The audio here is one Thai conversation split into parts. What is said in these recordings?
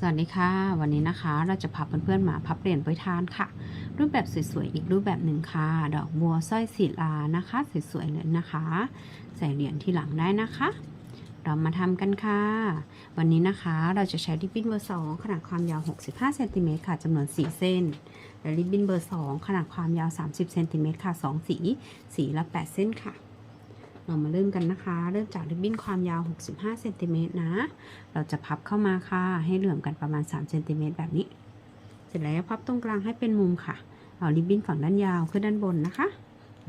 สวัสดีค่ะ วันนี้นะคะเราจะพาเพื่อนๆมาพับเหรียญโปรยทานค่ะ รูปแบบสวยๆอีกรูปแบบหนึ่งค่ะ ดอกบัวสร้อยศิลานะคะสวยๆเลยนะคะ ใส่เหรียญที่หลังได้นะคะ เรามาทำกันค่ะ วันนี้นะคะเราจะใช้ริบบิ้นเบอร์2ขนาดความยาว 65เซนติเมตรค่ะจำนวน 4 เส้นและริบบิ้นเบอร์2ขนาดความยาว 30เซนติเมตรค่ะ 2 สี สีละ 8 เส้นค่ะ เรามาเริ่มกันนะคะ เริ่มจากริบบิ้นความยาว 65เซนติเมตรนะ เราจะพับเข้ามาค่ะ ให้เหลื่อมกันประมาณ3เซนติเมตรแบบนี้ เสร็จแล้วพับตรงกลางให้เป็นมุมค่ะ เอาริบบิ้นฝั่งด้านยาวขึ้นด้านบนนะคะ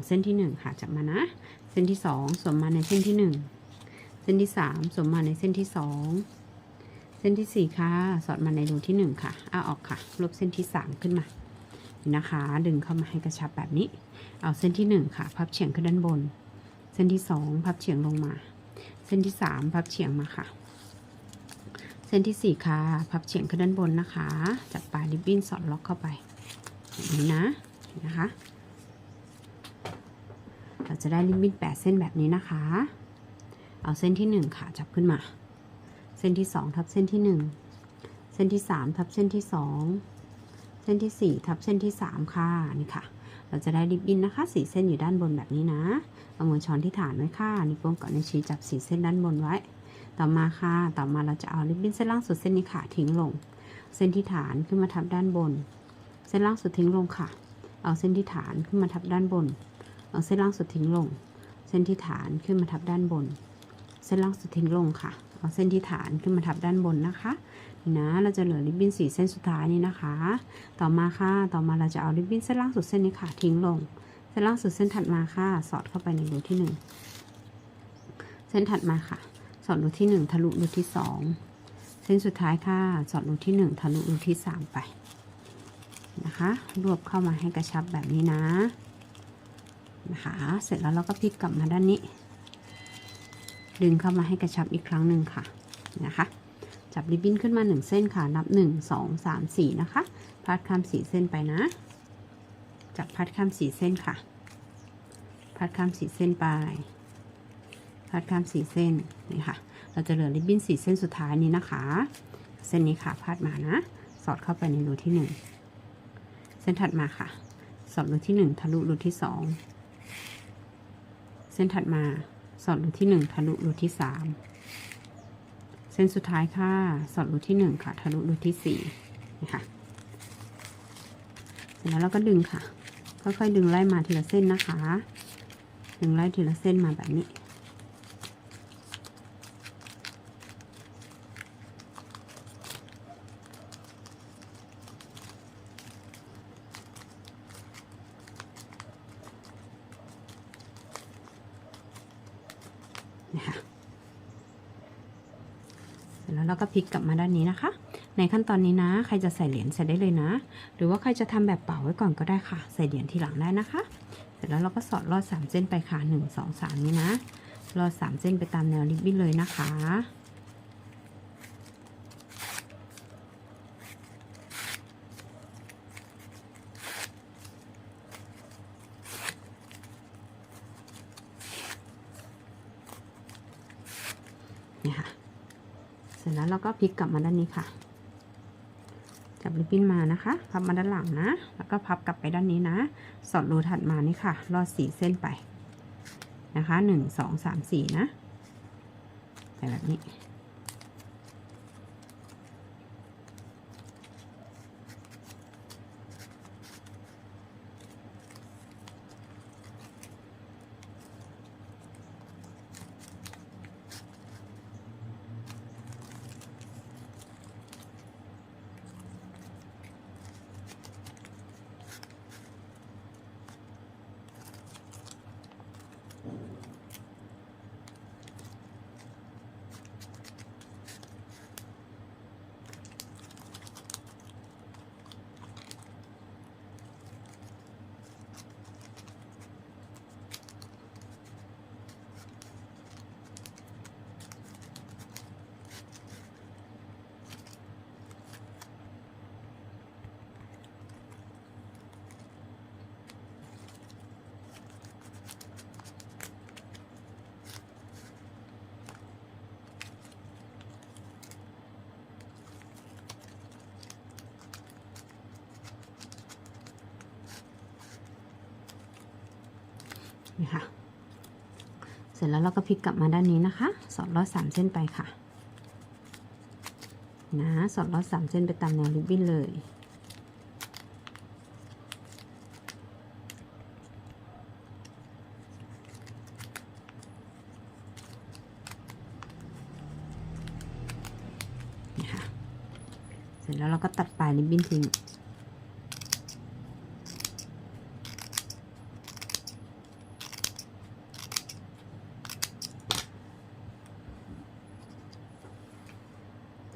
เส้นที่ 1 ค่ะจับมานะ เส้นที่ 2 สวมมาในเส้นที่ 1 เส้นที่ 3 สวมมาในเส้นที่ 2 เส้นที่ 4 ค่ะ สอดมาในรูที่ 1 ค่ะเอาออกค่ะ ลบเส้นที่ 3 ขึ้นมา นะคะ ดึงเข้ามาให้กระชับแบบนี้ เอาเส้นที่ 1 ค่ะ พับเฉียงขึ้นด้านบน เส้นที่2พับเฉียงลงมา เส้นที่3พับเฉียงมาค่ะ เส้นที่4ค่ะพับเฉียงขึ้นด้านบนนะคะ จับปลายริบบิ้นสอดล็อกเข้าไปแบบนี้นะนะคะเราจะได้ริบบิ้น8เส้นแบบนี้นะคะ เอาเส้นที่1ค่ะจับขึ้นมา เส้นที่2ทับเส้นที่1เส้นที่3ทับเส้นที่2เส้นที่4ทับเส้นที่3ค่ะนี่ค่ะ เราจะได้ริบบิ้นนะคะสีเส้นอยู่ด้านบนแบบนี้นะเอามือช้อนที่ฐานไว้ค่ะนิ้วโป้งกับนิ้วชี้จับสีเส้นด้านบนไว้ ต่อมาค่ะ ต่อมาเราจะเอาริบบิ้นเส้นล่างสุดเส้นนี้ค่ะทิ้งลง เส้นที่ฐานขึ้นมาทับด้านบน เส้นล่างสุดทิ้งลงค่ะ เอาเส้นที่ฐานขึ้นมาทับด้านบน เอาเส้นล่างสุดทิ้งลง เส้นที่ฐานขึ้นมาทับด้านบน เส้นล่างสุดทิ้งลงค่ะ เอาเส้นที่ฐานขึ้นมาทับด้านบนนะคะนี่นะ เราจะเหลือริบบิ้นสีเส้นสุดท้ายนี้นะคะ ต่อมาค่ะ ต่อมาเราจะเอาริบบิ้นเส้นล่างสุดเส้นนี้ค่ะ ทิ้งลง เส้นล่างสุดเส้นถัดมาค่ะ สอดเข้าไปในรูที่หนึ่งเส้นถัดมาค่ะ สอดรูที่หนึ่งทะลุรูที่สองเส้นสุดท้ายค่ะ สอดรูที่หนึ่งทะลุรูที่สามไปนะคะ รวบเข้ามาให้กระชับแบบนี้นะ นะคะ เสร็จแล้วเราก็พลิกกลับมาด้านนี้ ดึงเข้ามาให้กระชับอีกครั้งหนึ่งค่ะ นะคะ จับริบบิ้นขึ้นมาหนึ่งเส้นค่ะ นับหนึ่งสองสามสี่นะคะ พัดข้ามสี่เส้นไปนะ จับพัดข้ามสี่เส้นค่ะ พัดข้ามสี่เส้นไป พัดข้ามสี่เส้น นี่ค่ะ เราจะเหลือริบบิ้นสี่เส้นสุดท้ายนี้นะคะ เส้นนี้ค่ะ พัดมานะ สอดเข้าไปในรูที่หนึ่งเส้นถัดมาค่ะ สอดรูที่หนึ่งทะลุรูที่สองเส้นถัดมา สอดรูที่หนึ่งทะลุรูที่สาม ส้นสุดท้ายค่ะ สอดรูที่หนึ่งค่ะ ทะลุรูที่สี่นะคะเสร็จแล้วเราก็ดึงค่ะ ค่อยๆดึงไล่มาทีละเส้นนะคะ ดึงไล่ทีละเส้นมาแบบนี้ นะคะเสร็จ แล้วก็พลิกกลับมาด้านนี้นะคะ ในขั้นตอนนี้นะ ใครจะใส่เหรียญใส่ได้เลยนะ หรือว่าใครจะทำแบบเป่าไว้ก่อนก็ได้ค่ะ ใส่เหรียญทีหลังได้นะคะ เสร็จแล้วเราก็สอดลอดสามเส้นไปค่ะหนึ่งสองสามนี้นะลอดสามเส้นไปตามแนวริบบิ้นเลยนะคะ นี่ค่ะ เสร็จ แล้วก็พลิกกลับมาด้านนี้ค่ะ จับริบบิ้นมานะคะ พับมาด้านหลังนะ แล้วก็พับกลับไปด้านนี้นะ สอดรูถัดมานี่ค่ะ ลอดสีเส้นไปนะคะหนึ่งสองสามสี่นะ ใส่แบบนี้ เสร็จแล้วเราก็พลิกกลับมาด้านนี้นะคะ สอดลอดสามเส้นไปค่ะ นะสอดลอดสามเส้นไปตามแนวริบบิ้นเลยนะคะเสร็จแล้วเราก็ตัดปลายริบบิ้นทิ้ง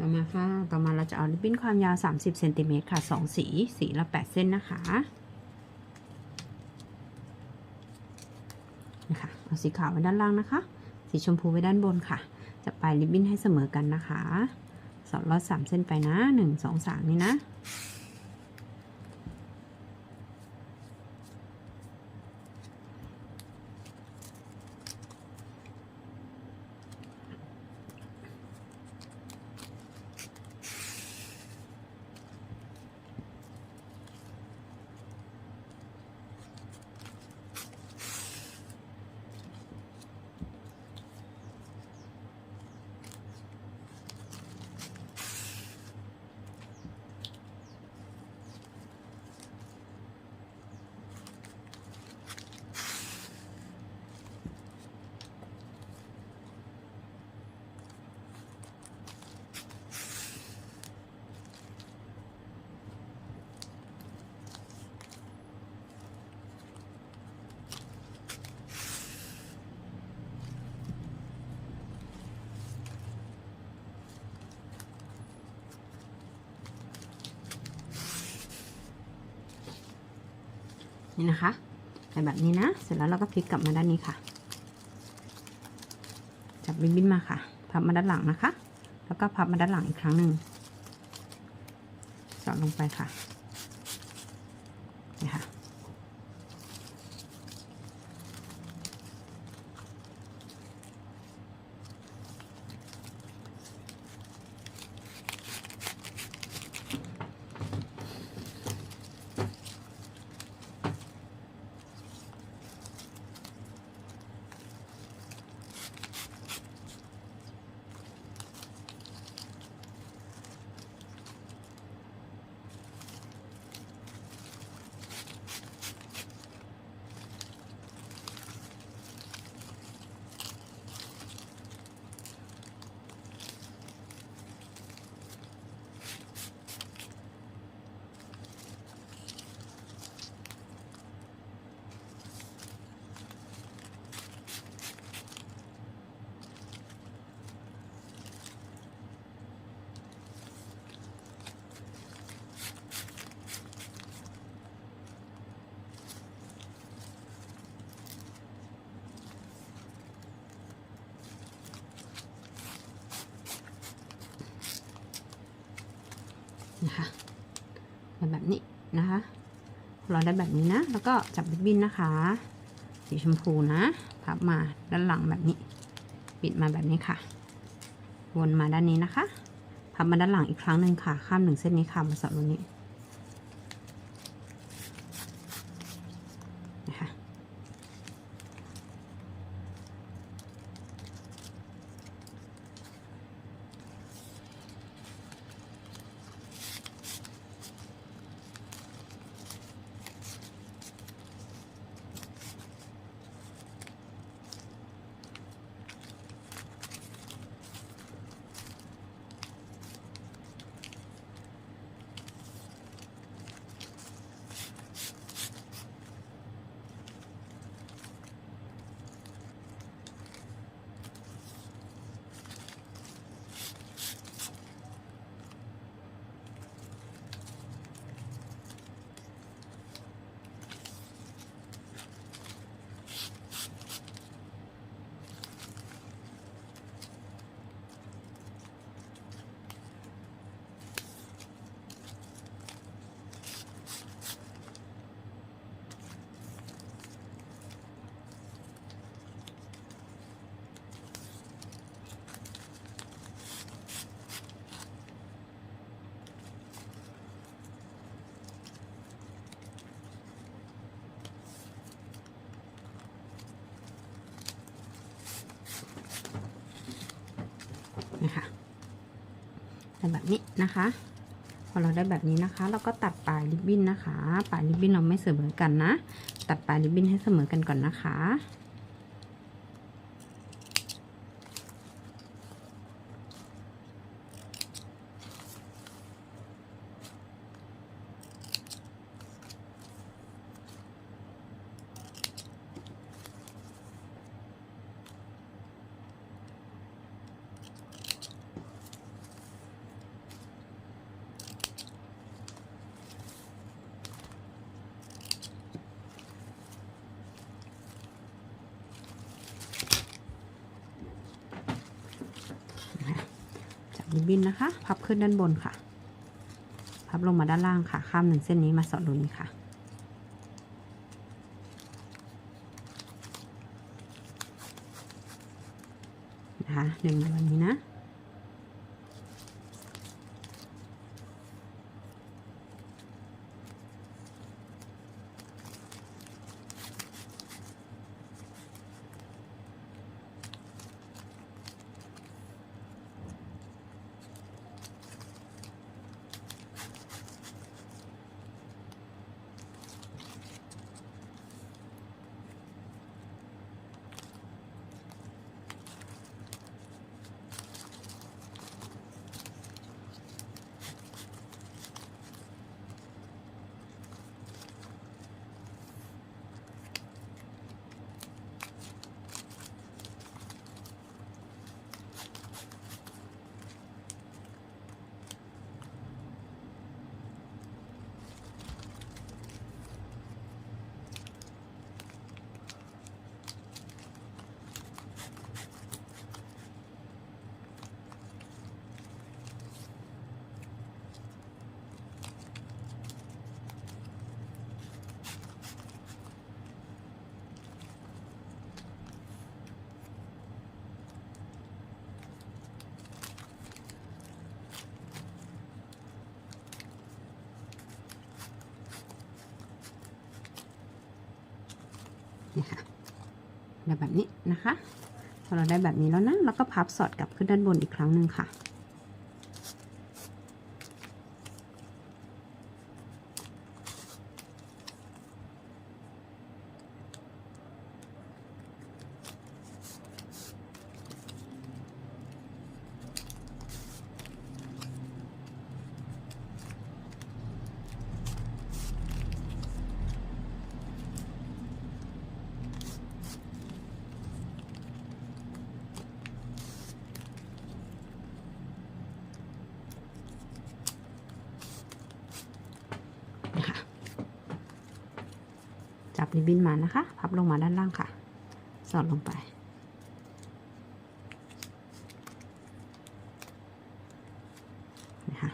ต่อมาค่ะ ต่อมา เราจะเอาริบบิ้นความยาว 30เซนติเมตรค่ะ 2 สี สีละ 8 เส้นนะคะนะคะเอาสีขาวไว้ด้านล่างนะคะ สีชมพูไว้ด้านบนค่ะ จะปลายริบบิ้นให้เสมอกันนะคะสอดรอด3เส้นไปนะ 1 2 3 นี่นะ นี่นะคะใส่แบบนี้นะ เสร็จแล้วเราก็พลิกกลับมาด้านนี้ค่ะ จับริบบิ้นมาค่ะ พับมาด้านหลังนะคะ แล้วก็พับมาด้านหลังอีกครั้งหนึ่งสอดลงไปค่ะ นะคะเป็นแบบนี้นะคะ เราได้แบบนี้นะ แล้วก็จับริบบิ้นนะคะ สีชมพูนะพับมาด้านหลังแบบนี้ ปิดมาแบบนี้ค่ะ วนมาด้านนี้นะคะพับมาด้านหลังอีกครั้งหนึ่งค่ะ ข้ามหนึ่งเส้นนี้ค่ะมาสอดตรงนี้ แต่แบบนี้นะคะ พอเราได้แบบนี้นะคะ เราก็ตัดปลายริบบิ้นนะคะ ปลายริบบิ้นเราไม่เสมอกันนะ ตัดปลายริบบิ้นให้เสมอกันก่อนนะคะ ริบบิ้นนะคะ พับขึ้นด้านบนค่ะ พับลงมาด้านล่างค่ะ ข้ามหนึ่งเส้นนี้มาสอดรูนี้ค่ะ นะคะดึงมาแบบ นี่ค่ะได้แบบนี้นะคะพอเราได้แบบนี้แล้วนะ แล้วก็พับสอดกลับขึ้นด้านบนอีกครั้งหนึ่งค่ะจับ ริบบิ้นมานะคะ พับลงมาด้านล่างค่ะ สอดลงไป นะคะ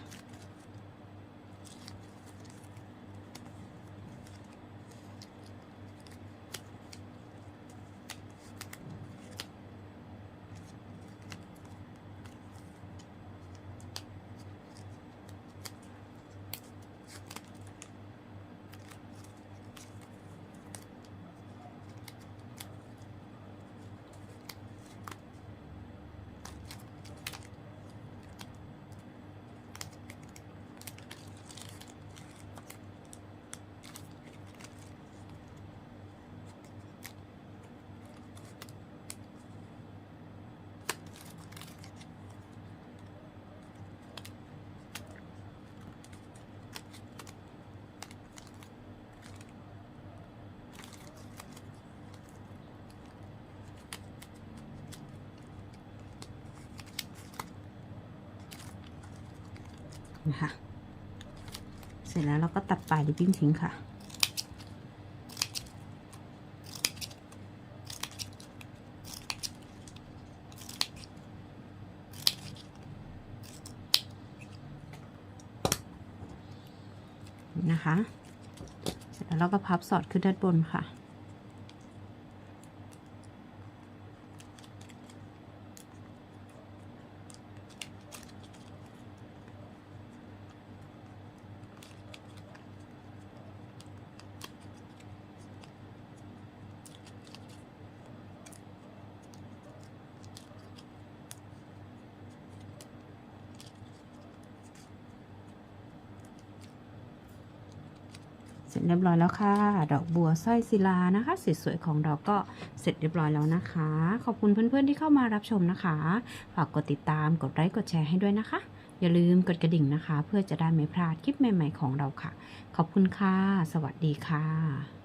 นะคะ เสร็จแล้วเราก็ตัดปลายริบบิ้นทิ้งค่ะ นะคะ เสร็จแล้วเราก็พับสอดขึ้นด้านบนค่ะ ร็จเรียบร้อยแล้วค่ะ ดอกบัวสร้อยศิลานะคะสวยๆของเราก็เสร็จเรียบร้อยแล้วนะคะ ขอบคุณเพื่อนๆที่เข้ามารับชมนะคะ ฝากกดติดตามกดไลค์กดแชร์ให้ด้วยนะคะ อย่าลืมกดกระดิ่งนะคะ เพื่อจะได้ไม่พลาดคลิปใหม่ ๆ ของเราค่ะ ขอบคุณค่ะ สวัสดีค่ะ